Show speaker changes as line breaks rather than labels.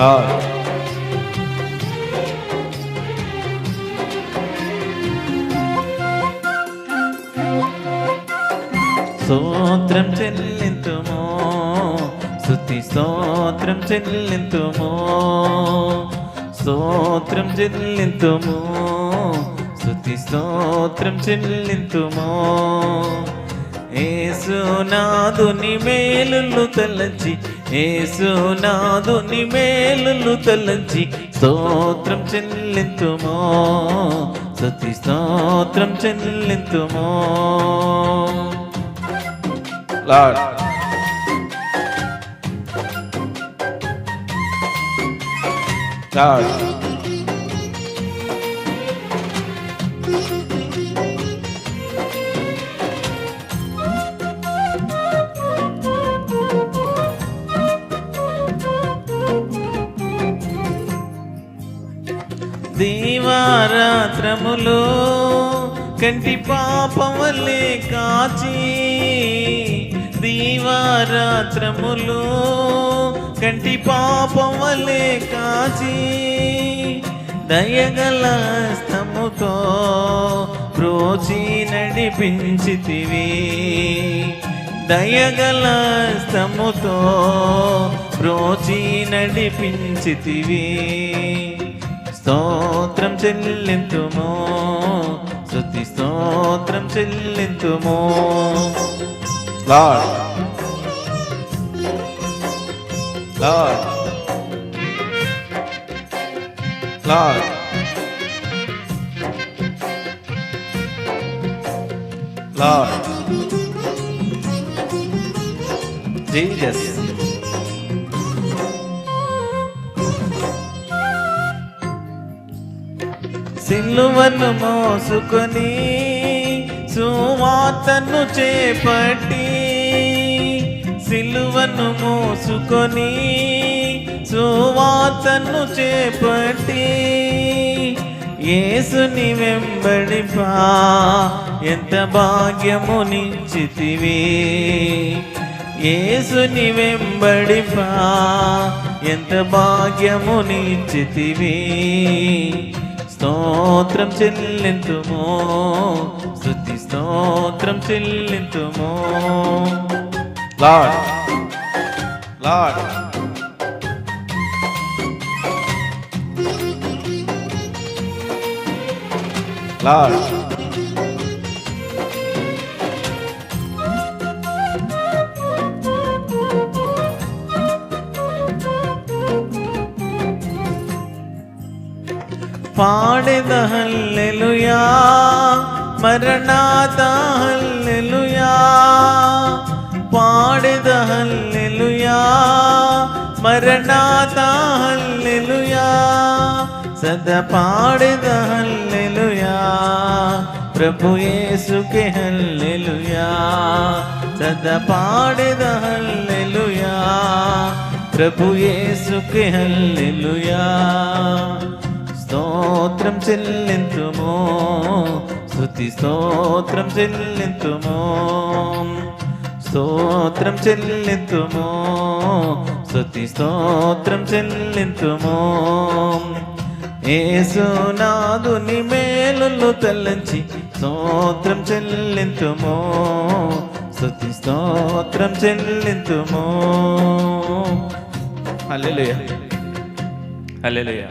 Lord. స్తోత్రం చెల్లింతుమో స్తుతి స్తోత్రం చెల్లింతుమో స్తోత్రం చెల్లింతుమో స్తుతి స్తోత్రం చెల్లింతుమో ఏసునాదుని మేలులు తలంచి ఏసునాదుని మేలులు తలంచి స్తోత్రం చెల్లింతుమో స్తుతి స్తోత్రం చెల్లింతుమో Lord. Lord. దీవారాత్రములో కంటి పాపవల్లే కాచి దీవారాత్రములు కంటి పాపములే కాచి దయగల స్తముతో రోచి నడిపించితివి. దయగల స్తముతో రోచి నడిపించితివి. స్తోత్రం చెల్లింతుమో స్తుతి స్తోత్రం చెల్లింతుమో. Lord. Lord. Lord. Lord. Jesus సిల్లువను మోసుకొని సువాతను చేపట్టి సిలువను మోసుకొని సువాతను చేపట్టి ఏసుని వెంబడిపా ఎంత భాగ్యము నిశ్చితివి ఏసుని వెంబడిపా ఎంత భాగ్యము నిశ్చితివి స్తోత్రం చెల్లింతుమో. స్థుతి స్తోత్రం చెల్లింతుమో. Lord Lord. లార్డ్. పాడెద హల్లెలూయా మరణాత హల్లెలూయా పాడెద హల్లెలూయా మరణాత హల్లెలూయా సదా పాడెద హల్లెలూయా ప్రభు యేసుకే హల్లెలూయా సదా పాడెద హల్లెలూయా ప్రభు యేసుకే హల్లెలూయా స్తోత్రం చెల్లింతుమో స్థుతి స్తోత్రం చెల్లింతుమో స్తోత్రం చెల్లింతుమో స్థుతి స్తోత్రం చెల్లింతుమో ఏసునాదుని మేలులు తలంచి స్తోత్రం చెల్లింతుమో స్థుతి స్తోత్రం చెల్లింతుమో హల్లెలూయా. హల్లెలూయా.